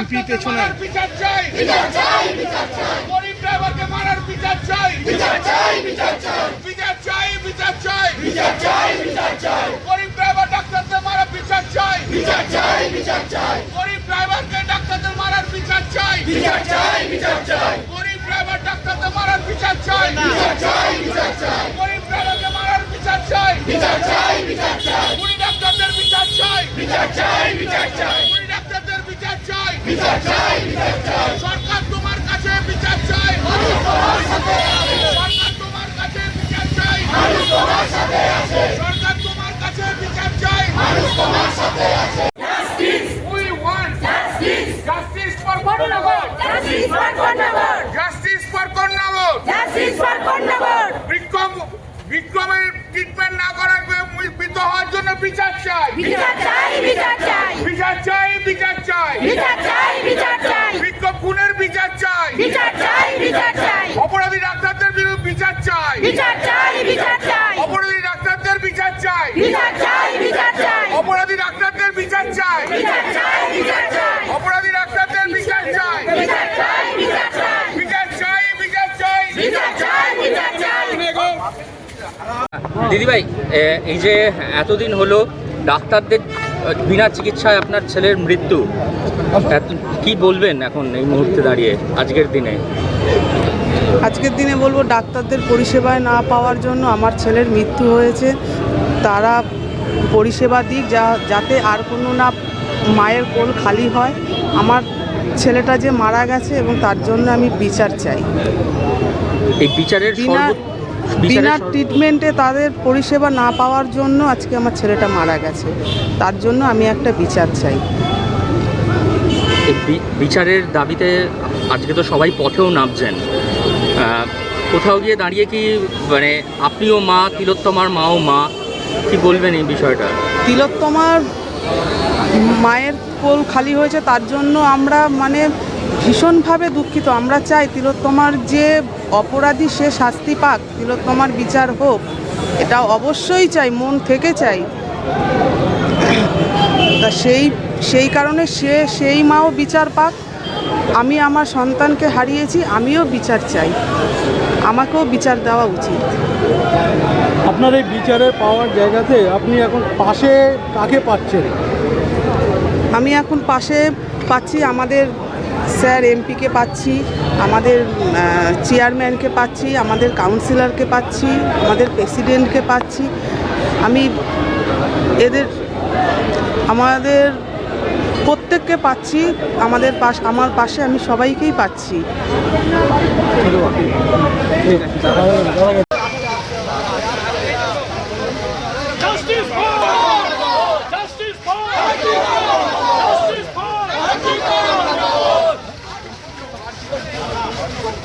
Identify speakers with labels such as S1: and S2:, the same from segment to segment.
S1: MP
S2: পেছনে
S1: বিচার চাই বিচার চাই বিচার চাই বিচার চাই সরকার তোমার কাছে বিচার চাই মানুষ তোমার সাথে আছে সরকার তোমার কাছে বিচার চাই মানুষ তোমার সাথে আছে সরকার তোমার কাছে বিচার চাই মানুষ তোমার সাথে আছে justice we want justice
S3: justice for Kornagar
S1: justice for Kornagar
S3: justice for
S1: Kornagar justice for Kornagar বিচার চাই। অপরাধী ডাক্তারদের বিচার চাই।
S3: বিচার চাই বিচার চাই।
S1: বিচার চাই
S3: বিচার চাই। বিচার চাই
S1: বিচার চাই।
S4: দিদিভাই এই যে এতদিন হলো ডাক্তারদের বিনা চিকিৎসায় আপনার ছেলের মৃত্যু এত- কি বলবেন এখন এই মুহূর্তে দাঁড়িয়ে আজকের দিনে?
S5: আজকের দিনে বলব ডাক্তারদের পরিষেবায় না পাওয়ার জন্য আমার ছেলের মৃত্যু হয়েছে। তারা পরিষেবা দিক যা যাতে আর কোনো না মায়ের কোল খালি হয়। আমার ছেলেটা যে মারা গেছে এবং তার জন্য আমি বিচার চাই।
S4: এই বিচারের
S5: বিনা বিনা ট্রিটমেন্টে তাদের পরিষেবা না পাওয়ার জন্য আজকে আমার ছেলেটা মারা গেছে। তার জন্য আমি একটা বিচার চাই।
S4: বিচারের দাবিতে আজকে তো সবাই পথেও নামছেন। কোথাও গিয়ে দাঁড়িয়ে কি মানে আপনিও মা তিলোত্তমার মাও মা কি বলবেন এই বিষয়টা?
S5: তিলোত্তমার মায়ের কোল খালি হয়েছে, তার জন্য আমরা মানে ভীষণভাবে দুঃখিত। আমরা চাই তিলোত্তমার যে অপরাধী সে শাস্তি পাক তিলোত্তমার বিচার হোক। এটা অবশ্যই চাই, মন থেকে চাই। তা সেই সেই কারণে সে, সেই মাও বিচার পাক। আমি আমার সন্তানকে হারিয়েছি, আমিও বিচার চাই। আমাকেও বিচার দেওয়া উচিত।
S2: আপনার এই বিচারের পাওয়ার জায়গাতে আপনি এখন পাশে কাকে পাচ্ছেন?
S5: আমি এখন পাশে পাচ্ছি আমাদের স্যার এমপিকে পাচ্ছি আমাদের চেয়ারম্যানকে পাচ্ছি আমাদের কাউন্সিলরকে পাচ্ছি আমাদের প্রেসিডেন্টকে পাচ্ছি। আমি এদের আমাদের প্রত্যেককে পাচ্ছি আমাদের পাশ আমার পাশে আমি সবাইকেই পাচ্ছি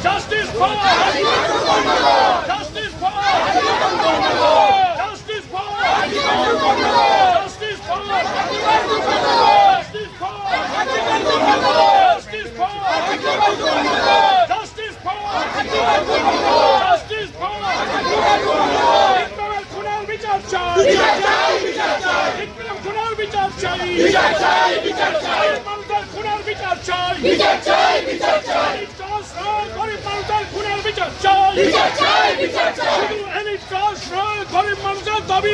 S6: Justice for! Justice for! Justice for! Justice for! বিচার চাই বিচার চাই মানুষের খুনের বিচার চাই বিচার চাই বিচার চাই গরিব মানুষের খুনের বিচার চাই বিচার চাই বিচার চাই শুধু এলিট কাজ গরিব মানুষের দাবি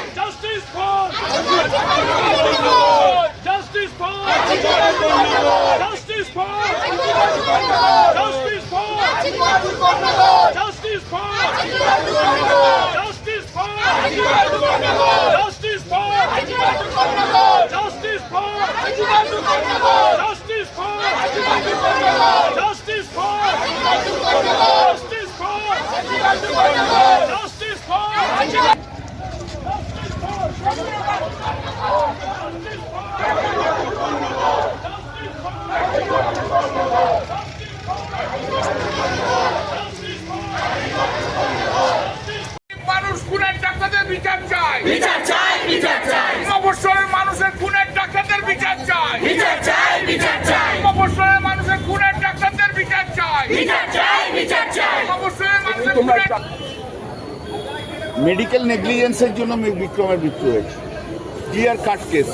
S3: বিচার চাই বিচার চাই।
S7: অবসরের মানুষের খুনের ডাক্তারদের বিচার চাই।
S3: বিচার চাই বিচার চাই।
S7: অবসরের মানুষের খুনের ডাক্তারদের বিচার চাই।
S3: বিচার চাই বিচার চাই।
S7: অবসরের মানুষের খুনের
S1: মেডিকেল নেগলিজেন্সের জন্য বিক্রমের মৃত্যু হয়েছে। ক্লিয়ার কাট কেস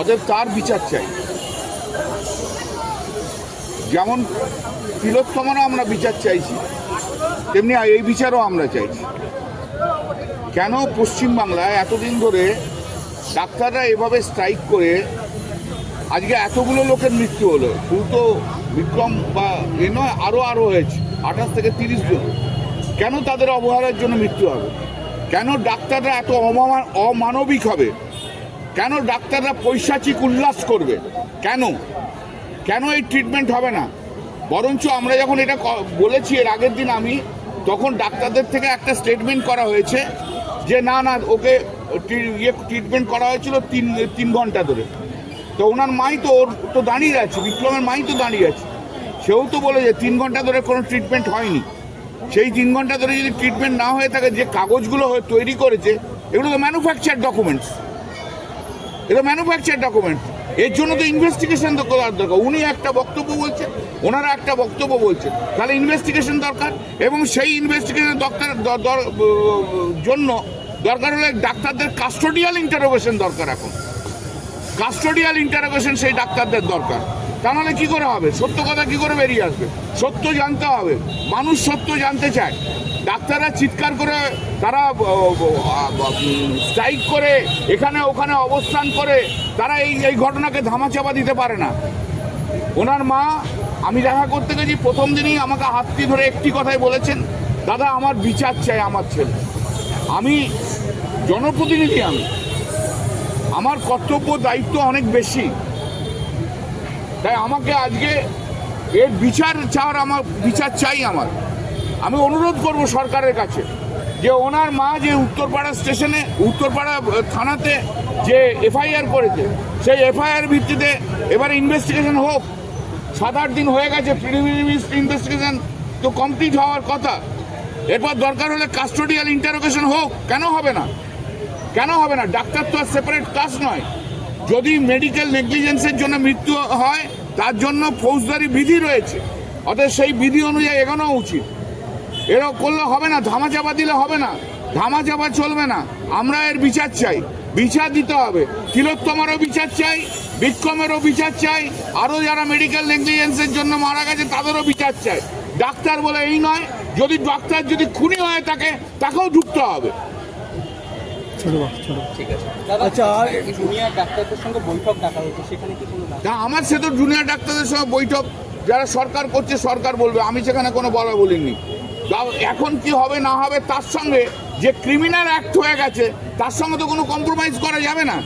S1: অতএব তার বিচার চাই। যেমন তিলোত্তমারও আমরা বিচার চাইছি তেমনি এই বিচারও আমরা চাইছি। কেন পশ্চিমবাংলায় এতদিন ধরে ডাক্তাররা এভাবে স্ট্রাইক করে আজকে এতগুলো লোকের মৃত্যু হলো? শুধু তো বিক্রম বা এ নয় আরও আরও হয়েছে, আঠাশ থেকে তিরিশ জন। কেন তাদের অবহেলার জন্য মৃত্যু হবে? কেন ডাক্তাররা এত অমা- অমানবিক হবে? কেন ডাক্তাররা পৈশাচিক উল্লাস করবে? কেন? কেন এই ট্রিটমেন্ট হবে না? বরঞ্চ আমরা যখন এটা বলেছি এর আগের দিন আমি, তখন ডাক্তারদের থেকে একটা স্টেটমেন্ট করা হয়েছে যে না না, ওকে ইয়ে ট্রিটমেন্ট করা হয়েছিল তিন তিন ঘণ্টা ধরে। তো ওনার মাই তো ওর তো দাঁড়িয়ে আছে বিপ্লবের মাই তো দাঁড়িয়ে আছে। সেও তো বলে যে তিন ঘণ্টা ধরে কোনো ট্রিটমেন্ট হয়নি। সেই তিন ঘণ্টা ধরে যদি ট্রিটমেন্ট না হয়ে থাকে, যে কাগজগুলো হয়ে তৈরি করেছে, এগুলো তো ম্যানুফ্যাকচার ডকুমেন্টস এটা ম্যানুফ্যাকচার ডকুমেন্ট এর জন্য তো ইনভেস্টিগেশন তো করার দরকার। উনি একটা বক্তব্য বলছেন, ওনারা একটা বক্তব্য বলছেন। তাহলে ইনভেস্টিগেশন দরকার এবং সেই ইনভেস্টিগেশন দরকার দর- জন্য দরকার হলে ডাক্তারদের কাস্টোডিয়াল ইন্টারোগেশন দরকার এখন। কাস্টোডিয়াল ইন্টারোগেশন সেই ডাক্তারদের দরকার। তা নাহলে কি করে হবে? সত্য কথা কি করে বেরিয়ে আসবে? সত্য জানতে হবে। মানুষ সত্য জানতে চায়। ডাক্তাররা চিৎকার করে, তারা স্ট্রাইক করে, এখানে ওখানে অবস্থান করে, তারা এই এই ঘটনাকে ধামাচাপা দিতে পারে না। ওনার মা, আমি দেখা করতে গেছি, প্রথম দিনই আমাকে হাতটি ধরে একটি কথাই বলেছেন, দাদা, আমার বিচার চাই আমার ছেলে। আমি জনপ্রতিনিধি আমি। আমার কর্তব্য, দায়িত্ব অনেক বেশি। তাই আমাকে আজকে এর বিচার চাওয়ার আমার, বিচার চাই আমার। আমি অনুরোধ করব সরকারের কাছে যে ওনার মা যে উত্তরপাড়া স্টেশনে, উত্তরপাড়া থানাতে যে এফআইআর করেছে, সেই এফআইআর ভিত্তিতে এবার ইনভেস্টিগেশন হোক। সাত আট দিন হয়ে গেছে ইনভেস্টিগেশন তো কমপ্লিট হওয়ার কথা। এরপর দরকার হলে কাস্টোডিয়াল ইন্টারোগেশন হোক। কেন হবে না? কেন হবে না? ডাক্তার তো আর সেপারেট কাজ নয়। যদি মেডিকেল নেগলিজেন্সের জন্য মৃত্যু হয়, তার জন্য ফৌজদারি বিধি রয়েছে। অতএব সেই বিধি অনুযায়ী এগোনো উচিত। এরকম করলে হবে না ধামা চাপা দিলে হবে না ধামা চাপা চলবে না। আমরা এর বিচার চাই বিচার দিতে হবে। তিলোত্তমারও বিচার চাই বিক্রমেরও বিচার চাই আরও যারা মেডিকেল নেগলিজেন্সের জন্য মারা গেছে তাদেরও বিচার চাই। ডাক্তার বলে এই নয় যদি ডাক্তার যদি খুনি হয়ে থাকে তাকেও ঢুকতে হবে।
S4: ঠিক আছে।
S2: আচ্ছা আর
S8: জুনিয়র ডাক্তারদের সঙ্গে বৈঠক ডাকা হয়েছে সেখানে কি কোনো
S1: তা আমার সে তো জুনিয়র ডাক্তারদের সঙ্গে বৈঠক যারা সরকার করছে সরকার বলবে আমি সেখানে কোনো বলা বলিনি। এখন কি হবে না হবে তার সঙ্গে যে ক্রিমিনাল অ্যাক্ট হয়ে গেছে, তার সঙ্গে তো কোনো কম্প্রোমাইজ করা যাবে না।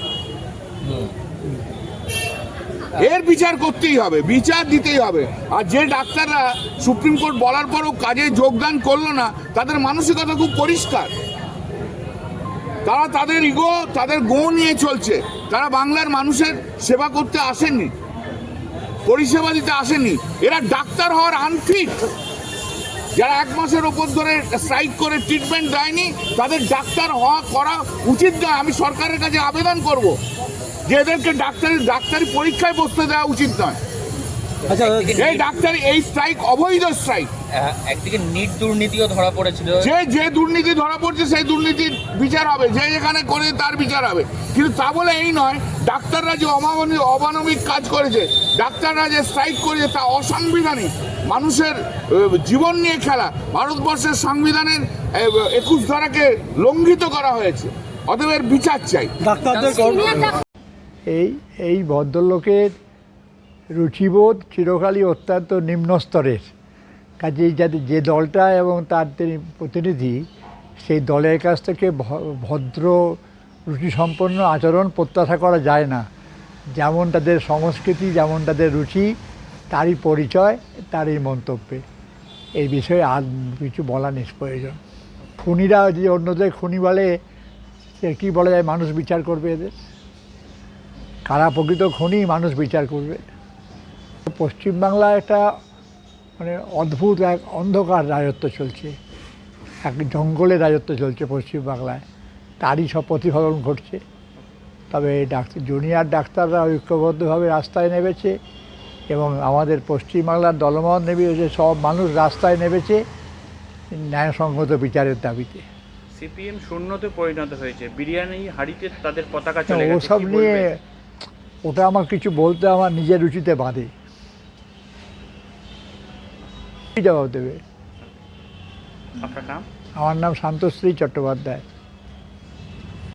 S1: এর বিচার করতেই হবে, বিচার দিতেই হবে। আর যে ডাক্তাররা সুপ্রিম কোর্ট বলার পরও কাজে যোগদান করল না, তাদের মানসিকতা খুব পরিষ্কার। তারা তাদের ইগো তাদের গো নিয়ে চলছে। তারা বাংলার মানুষের সেবা করতে আসেননি, পরিষেবা দিতে আসেননি। এরা ডাক্তার হওয়ার আনফিট যারা এক মাসের ওপর ধরে স্ট্রাইক করে ট্রিটমেন্ট দেয়নি তাদের ডাক্তার হওয়া করা উচিত নয়। আমি সরকারের কাছে আবেদন করব যে এদেরকে ডাক্তারি ডাক্তারি পরীক্ষায় বসতে দেওয়া উচিত নয়।
S2: আচ্ছা
S1: এই ডাক্তারি এই স্ট্রাইক অবৈধ স্ট্রাইক
S4: একদিকে নিট দুর্নীতিও ধরা পড়েছিল।
S1: যে যে দুর্নীতি ধরা পড়ছে সেই দুর্নীতির বিচার হবে। যে যেখানে করে তার বিচার হবে। কিন্তু তা বলে এই নয় ডাক্তাররা যে অমানবিক অমানবিক কাজ করেছে ডাক্তাররা যে স্ট্রাইক করেছে তা অসাংবিধানিক। মানুষের জীবন নিয়ে খেলা। ভারতবর্ষের সংবিধানের একুশ ধারাকে লঙ্ঘিত করা হয়েছে। অতএব এর বিচার চাই।
S9: এই এই ভদ্রলোকের রুচিবোধ চিরকালই অত্যন্ত নিম্ন স্তরের কাজেই যাতে যে দলটা এবং তার তিনি প্রতিনিধি, সেই দলের কাছ থেকে ভদ্র, রুচিসম্পন্ন আচরণ প্রত্যাশা করা যায় না। যেমন তাদের সংস্কৃতি, যেমন তাদের রুচি, তারই পরিচয়, তারই মন্তব্যে। এই বিষয়ে আর কিছু বলা নিষ্প্রয়োজন খুনিরা যে অন্যদের খুনি বলে, সে কী বলা যায়? মানুষ বিচার করবে এদের। কারা প্রকৃত খুনি? মানুষ বিচার করবে। পশ্চিমবাংলায় একটা মানে অদ্ভুত এক অন্ধকার রাজত্ব চলছে। এক জঙ্গলে রাজত্ব চলছে পশ্চিমবাংলায় তারই সব প্রতিফলন ঘটছে। তবে ডাক্তার জুনিয়র ডাক্তাররা ঐক্যবদ্ধভাবে রাস্তায় নেমেছে এবং আমাদের পশ্চিমবাংলার দলমত নেমেছে সব মানুষ রাস্তায় নেমেছে ন্যায়সঙ্গত বিচারের দাবিতে।
S10: সিপিএম শূন্যতে পরিণত হয়েছে। বিরিয়ানি হাড়িতে তাদের পতাকা চলে
S9: ওসব নিয়ে ওটা আমার কিছু বলতে আমার নিজের রুচিতে বাধে। জবাব দেবে।
S10: আপনার নাম?
S9: আমার নাম শান্তশ্রী চট্টোপাধ্যায়।